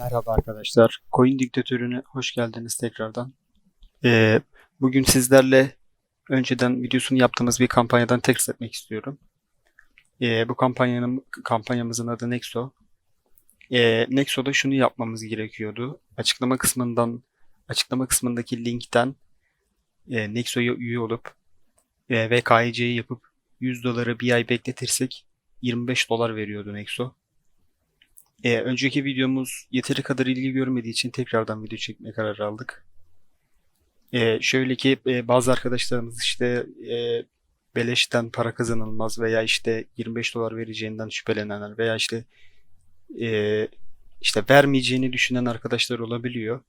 Merhaba arkadaşlar. Coin Diktatörü'ne hoş geldiniz tekrardan. Ee, bugün sizlerle önceden videosunu yaptığımız bir kampanyadan test etmek istiyorum. Ee, bu kampanyanın kampanyamızın adı Nexo. Ee, Nexo'da şunu yapmamız gerekiyordu. Açıklama kısmından açıklama kısmındaki linkten e, Nexo'ya üye olup e, ve yapıp 100 doları bir ay bekletirsek 25 dolar veriyordu Nexo. Ee, önceki videomuz yeteri kadar ilgi görmediği için tekrardan video çekmeye karar aldık. Ee, şöyle ki e, bazı arkadaşlarımız işte e, beleşten para kazanılmaz veya işte 25 dolar vereceğinden şüphelenenler veya işte e, işte vermeyeceğini düşünen arkadaşlar olabiliyor.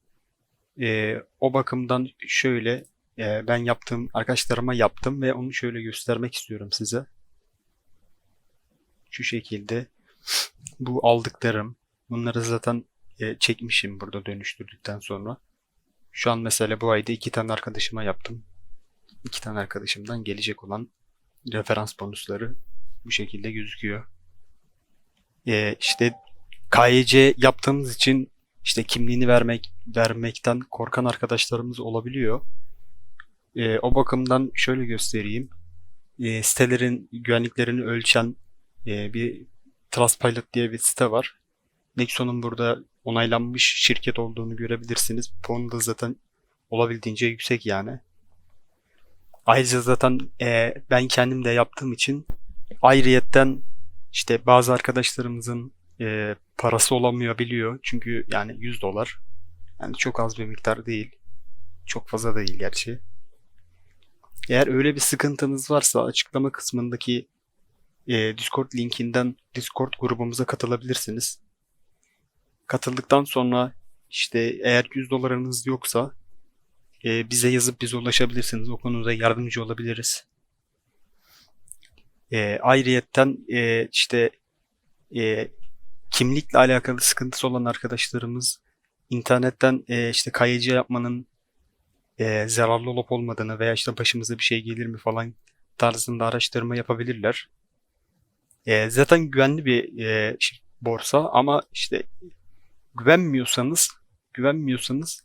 E, o bakımdan şöyle e, ben yaptığım arkadaşlarıma yaptım ve onu şöyle göstermek istiyorum size. Şu şekilde bu aldıklarım bunları zaten e, çekmişim burada dönüştürdükten sonra. Şu an mesela bu ayda iki tane arkadaşıma yaptım. İki tane arkadaşımdan gelecek olan referans bonusları bu şekilde gözüküyor. E, işte KYC yaptığımız için işte kimliğini vermek vermekten korkan arkadaşlarımız olabiliyor. E, o bakımdan şöyle göstereyim. E, sitelerin güvenliklerini ölçen e, bir Trustpilot diye bir site var. Nexon'un burada onaylanmış şirket olduğunu görebilirsiniz. Puanı da zaten olabildiğince yüksek yani. Ayrıca zaten e, ben kendim de yaptığım için ayrıyetten işte bazı arkadaşlarımızın e, parası olamıyor biliyor. Çünkü yani 100 dolar. Yani çok az bir miktar değil. Çok fazla değil gerçi. Eğer öyle bir sıkıntınız varsa açıklama kısmındaki e, Discord linkinden Discord grubumuza katılabilirsiniz. Katıldıktan sonra işte eğer 100 dolarınız yoksa e, bize yazıp bize ulaşabilirsiniz. O konuda yardımcı olabiliriz. E, ayrıyetten e, işte e, kimlikle alakalı sıkıntısı olan arkadaşlarımız internetten e, işte KYC yapmanın e, zararlı olup olmadığını veya işte başımıza bir şey gelir mi falan tarzında araştırma yapabilirler. E, zaten güvenli bir e, şey- borsa ama işte güvenmiyorsanız güvenmiyorsanız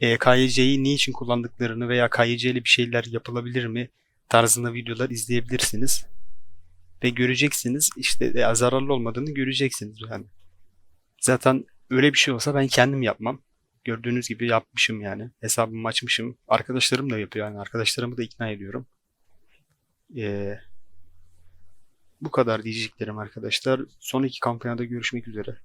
e, KYC'yi niçin kullandıklarını veya KYC ile bir şeyler yapılabilir mi tarzında videolar izleyebilirsiniz. Ve göreceksiniz işte e, zararlı olmadığını göreceksiniz yani. Zaten öyle bir şey olsa ben kendim yapmam. Gördüğünüz gibi yapmışım yani. Hesabımı açmışım. Arkadaşlarım da yapıyor yani. Arkadaşlarımı da ikna ediyorum. Eee bu kadar diyeceklerim arkadaşlar. Sonraki kampanyada görüşmek üzere.